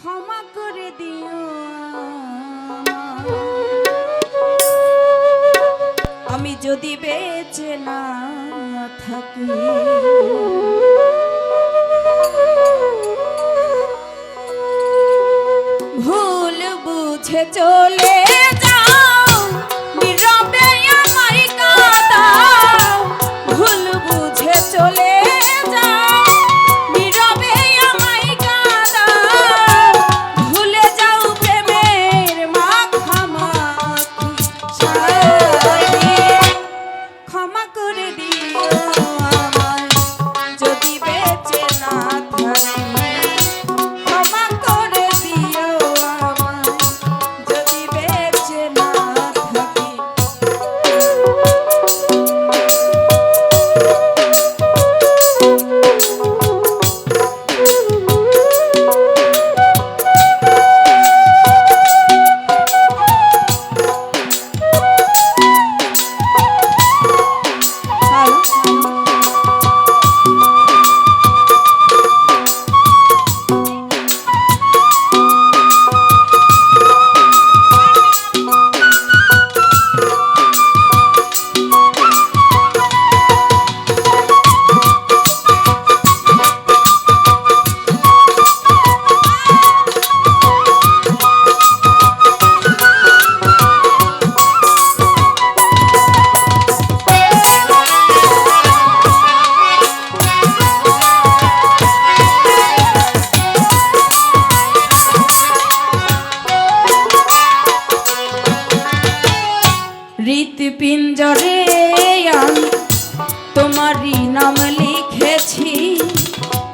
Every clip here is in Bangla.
ক্ষমা করে দিও আমি যদি বেঁচে না থাকি ভুল বুঝে চলে যাও।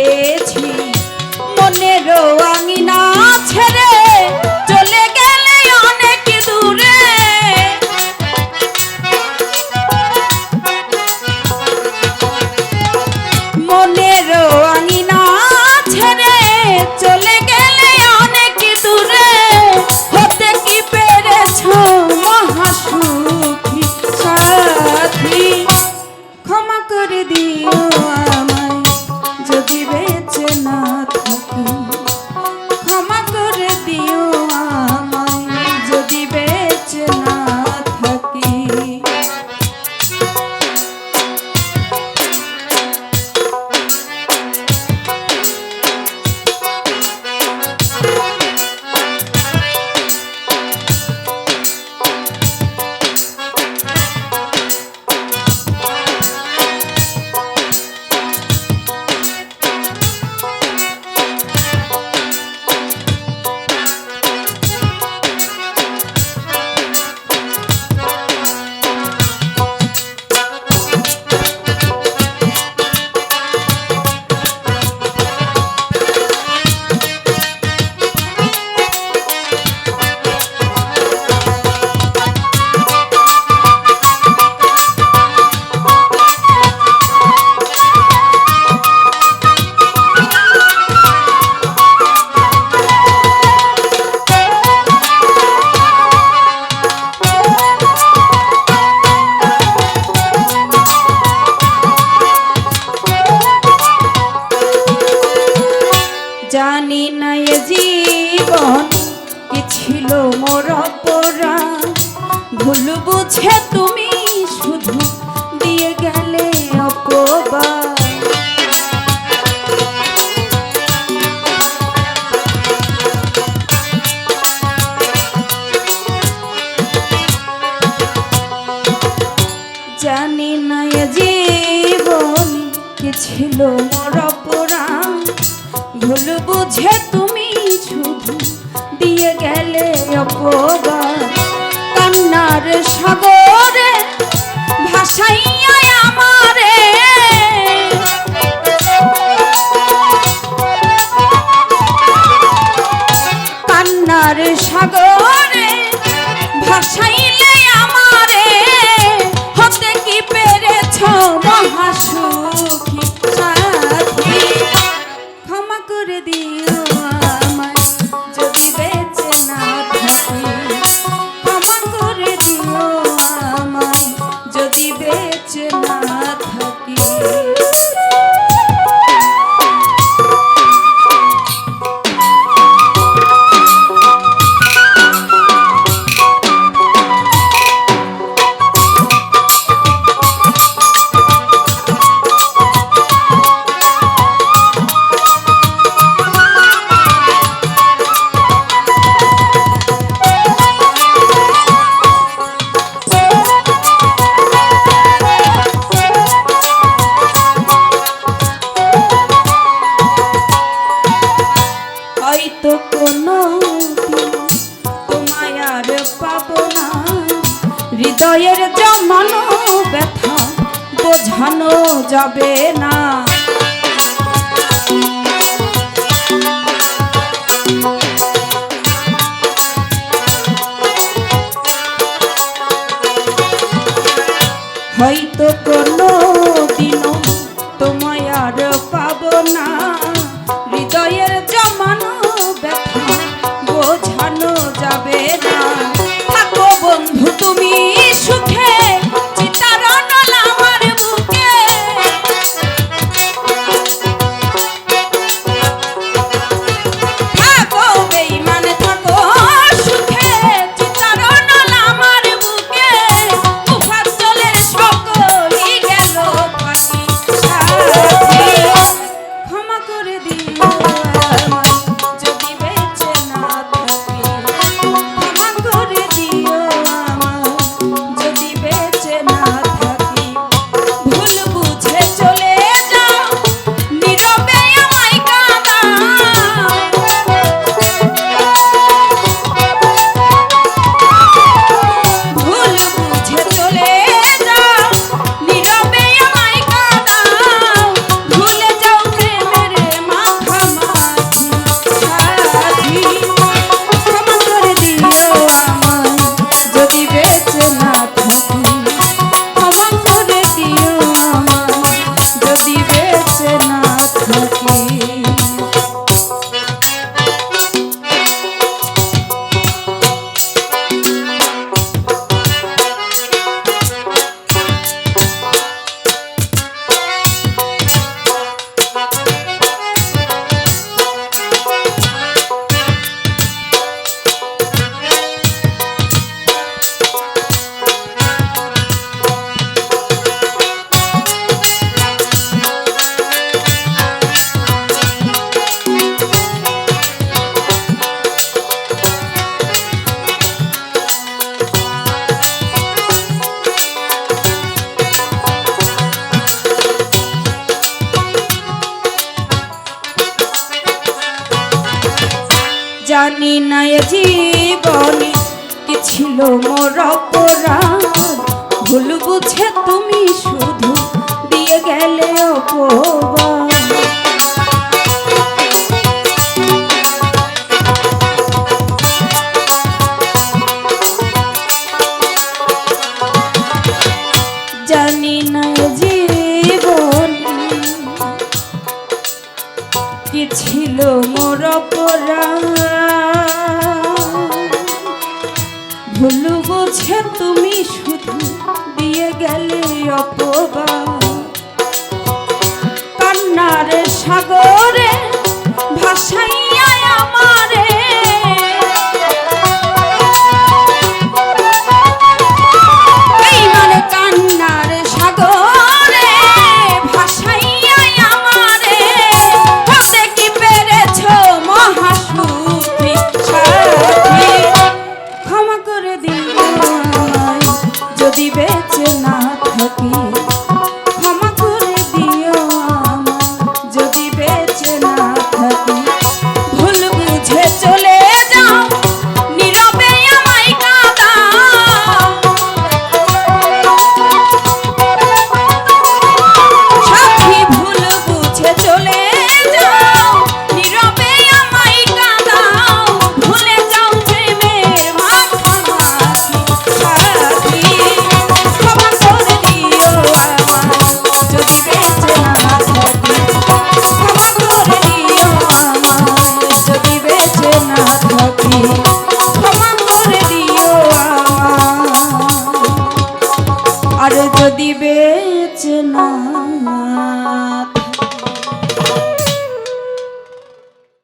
কেঁদেছি মনেরও আঙিনা জীবন, কি ছিল মোর অপরা ভুল বুঝে তুমি শুধু দিয়ে গেলে অপবার জানি না জীবন, কি ছিল মোর অপরাধ? ভুল বুঝে তুমি দিয়ে গেলে কান্নার সাগরে ভাসাইয়া আমারে It's down. জানি নাই জীবনে। কি ছিল মোর অপরাধ? ভুল বুঝে তুমি শুধু দিয়ে গেলে অপবাদ। ছিল মোর অপরাধ? ভুল বোঝে তুমি শুধু দিয়ে গেলে অপবা কান্নার সাগরে ভাষায়